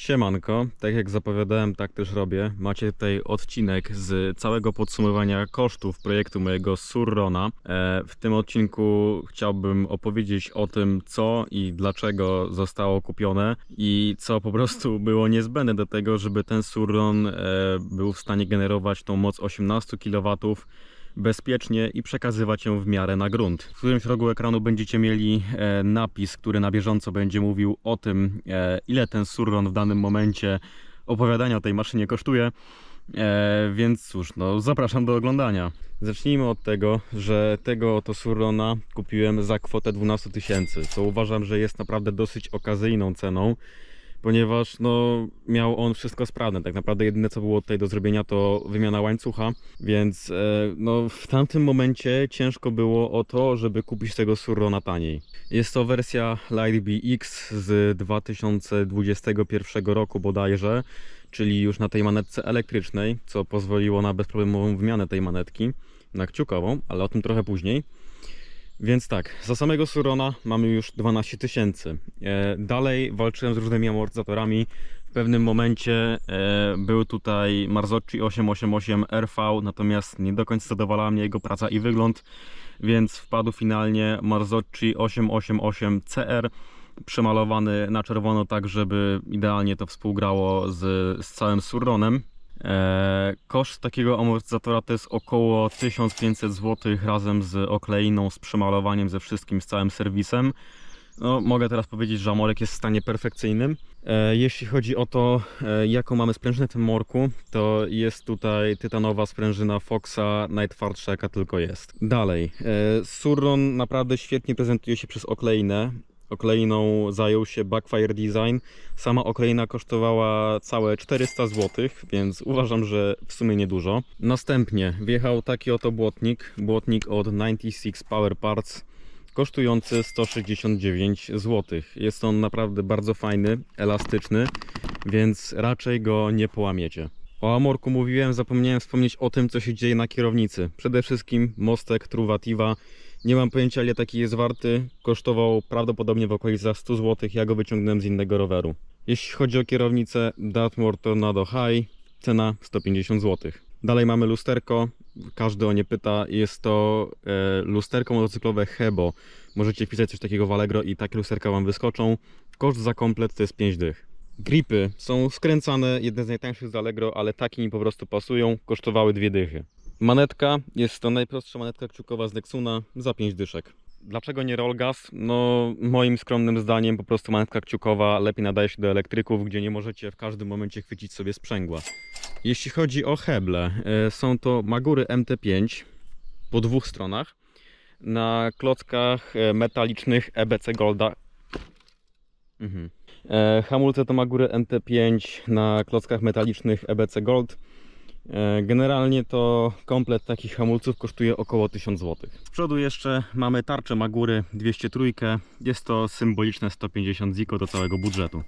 Siemanko, tak jak zapowiadałem, tak też robię. Macie tutaj odcinek z całego podsumowania kosztów projektu mojego Surrona. E, W tym odcinku chciałbym opowiedzieć o tym, co i dlaczego zostało kupione i co po prostu było niezbędne do tego, żeby ten Surron e, był w stanie generować tą moc 18 kW bezpiecznie i przekazywać ją w miarę na grunt. W którymś rogu ekranu będziecie mieli e, napis, który na bieżąco będzie mówił o tym, e, ile ten surron w danym momencie opowiadania o tej maszynie kosztuje. E, więc cóż, no zapraszam do oglądania. Zacznijmy od tego, że tego oto surrona kupiłem za kwotę 12 tysięcy, co uważam, że jest naprawdę dosyć okazyjną ceną ponieważ no, miał on wszystko sprawne. Tak naprawdę jedyne co było tutaj do zrobienia to wymiana łańcucha, więc e, no, w tamtym momencie ciężko było o to, żeby kupić tego Surrona taniej. Jest to wersja Lightbee X z 2021 roku bodajże, czyli już na tej manetce elektrycznej, co pozwoliło na bezproblemową wymianę tej manetki na kciukową, ale o tym trochę później. Więc tak, za samego Surona mamy już 12 tysięcy. E, Dalej walczyłem z różnymi amortyzatorami. W pewnym momencie e, był tutaj Marzocchi 888 RV, natomiast nie do końca zadowalała mnie jego praca i wygląd, więc wpadł finalnie Marzocchi 888 CR przemalowany na czerwono tak, żeby idealnie to współgrało z, z całym Surronem. E, koszt takiego amortyzatora to jest około 1500 zł razem z okleiną, z przemalowaniem, ze wszystkim, z całym serwisem. No, mogę teraz powiedzieć, że amorek jest w stanie perfekcyjnym. E, jeśli chodzi o to, e, jaką mamy sprężynę w tym morku, to jest tutaj tytanowa sprężyna Foxa, najtwardsza jaka tylko jest. Dalej, Surron naprawdę świetnie prezentuje się przez okleinę. Okleiną zajął się Backfire Design. Sama okleina kosztowała całe 400 zł, więc uważam, że w sumie niedużo. Następnie wjechał taki oto błotnik, błotnik od 96 Power Parts, kosztujący 169 zł. Jest on naprawdę bardzo fajny, elastyczny, więc raczej go nie połamiecie. O Amorku mówiłem, zapomniałem wspomnieć o tym, co się dzieje na kierownicy. Przede wszystkim mostek Truvativa. Nie mam pojęcia, ile taki jest warty. Kosztował prawdopodobnie w okolicach 100 zł. Ja go wyciągnąłem z innego roweru. Jeśli chodzi o kierownicę Dartmoor Tornado High, cena 150 zł. Dalej mamy lusterko. Każdy o nie pyta. Jest to e, lusterko motocyklowe Hebo. Możecie wpisać coś takiego w Allegro i takie lusterka Wam wyskoczą. Koszt za komplet to jest 5 dych. Gripy są skręcane, jedne z najtańszych z Allegro, ale takie mi po prostu pasują. Kosztowały dwie dychy. Manetka jest to najprostsza manetka kciukowa z Nexuna za 5 dyszek. Dlaczego nie rollgas? No, moim skromnym zdaniem po prostu manetka kciukowa lepiej nadaje się do elektryków, gdzie nie możecie w każdym momencie chwycić sobie sprzęgła. Jeśli chodzi o heble, e, są to Magury MT5 po dwóch stronach. Na klockach e, metalicznych EBC Golda. Mhm. E, Hamulce to Magury MT5 na klockach metalicznych EBC Gold. E, Generalnie to komplet takich hamulców kosztuje około 1000 zł. Z przodu jeszcze mamy tarczę Magury 203. Jest to symboliczne 150 ziko do całego budżetu.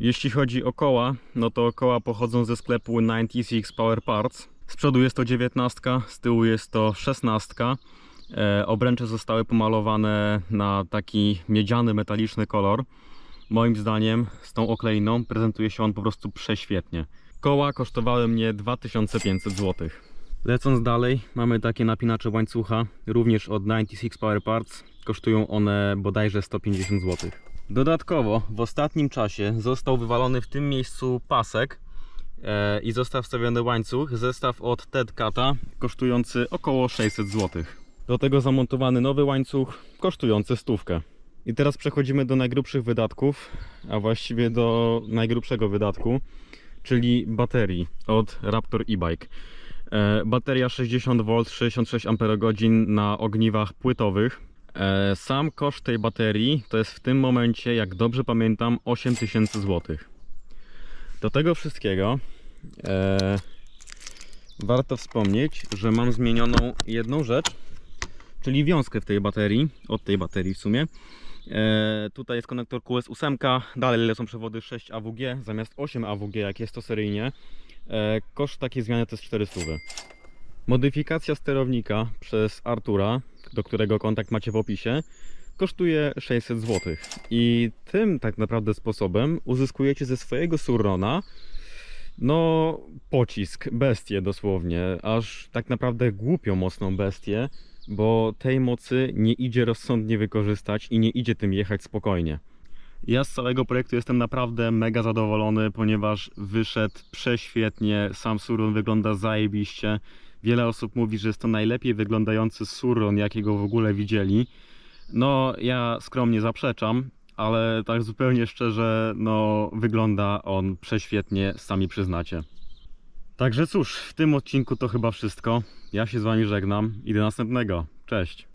Jeśli chodzi o koła, no to koła pochodzą ze sklepu 96 Power Parts. Z przodu jest to 19, z tyłu jest to 16. E, Obręcze zostały pomalowane na taki miedziany, metaliczny kolor. Moim zdaniem z tą okleiną prezentuje się on po prostu prześwietnie. Koła kosztowały mnie 2500 zł. Lecąc dalej, mamy takie napinacze łańcucha, również od 96 Power Parts. Kosztują one bodajże 150 zł. Dodatkowo w ostatnim czasie został wywalony w tym miejscu pasek e, i został wstawiony łańcuch, zestaw od Ted Cata kosztujący około 600 zł. Do tego zamontowany nowy łańcuch kosztujący stówkę. I teraz przechodzimy do najgrubszych wydatków, a właściwie do najgrubszego wydatku, czyli baterii od Raptor e-bike. E, Bateria 60V, 66 Ah na ogniwach płytowych. E, Sam koszt tej baterii to jest w tym momencie, jak dobrze pamiętam, 8000 zł. Do tego wszystkiego e, warto wspomnieć, że mam zmienioną jedną rzecz, czyli wiązkę w tej baterii, od tej baterii w sumie. E, tutaj jest konektor QS8, dalej lecą przewody 6 AWG zamiast 8 AWG, jak jest to seryjnie. E, koszt takiej zmiany to jest 400. Modyfikacja sterownika przez Artura, do którego kontakt macie w opisie, kosztuje 600 zł. I tym tak naprawdę sposobem uzyskujecie ze swojego Surrona no pocisk, bestię dosłownie, aż tak naprawdę głupią mocną bestię, bo tej mocy nie idzie rozsądnie wykorzystać i nie idzie tym jechać spokojnie. Ja z całego projektu jestem naprawdę mega zadowolony, ponieważ wyszedł prześwietnie, sam Surron wygląda zajebiście. Wiele osób mówi, że jest to najlepiej wyglądający Surron, jakiego w ogóle widzieli. No, ja skromnie zaprzeczam, ale tak zupełnie szczerze, no, wygląda on prześwietnie, sami przyznacie. Także cóż, w tym odcinku to chyba wszystko. Ja się z Wami żegnam i do następnego. Cześć!